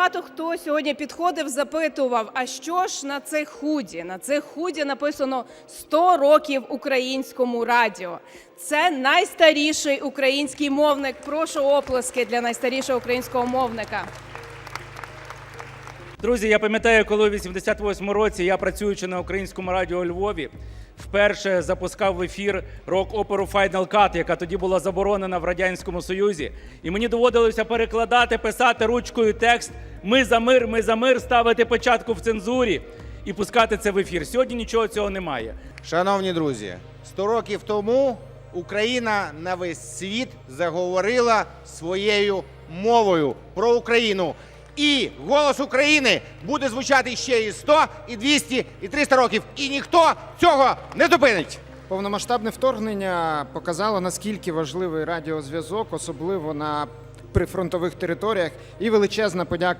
багато хто сьогодні підходив, запитував: а що ж на цих худі? На цих худі написано 100 років українському радіо. Це найстаріший український мовник. Прошу оплески для найстарішого українського мовника. Друзі, я пам'ятаю, коли у 88 році я, працюючи на українському радіо у Львові, вперше запускав в ефір рок-оперу Final Cut, яка тоді була заборонена в Радянському Союзі. І мені доводилося перекладати, писати ручкою текст Ми за мир, ми за мир, ставити початку в цензурі і пускати це в ефір. Сьогодні нічого цього немає. Шановні друзі, 100 років тому Україна на весь світ заговорила своєю мовою про Україну. І голос України буде звучати ще і 100, і 200, і 300 років. І ніхто цього не зупинить. Повномасштабне вторгнення показало, наскільки важливий радіозв'язок, особливо на прифронтових територіях. І величезна подяка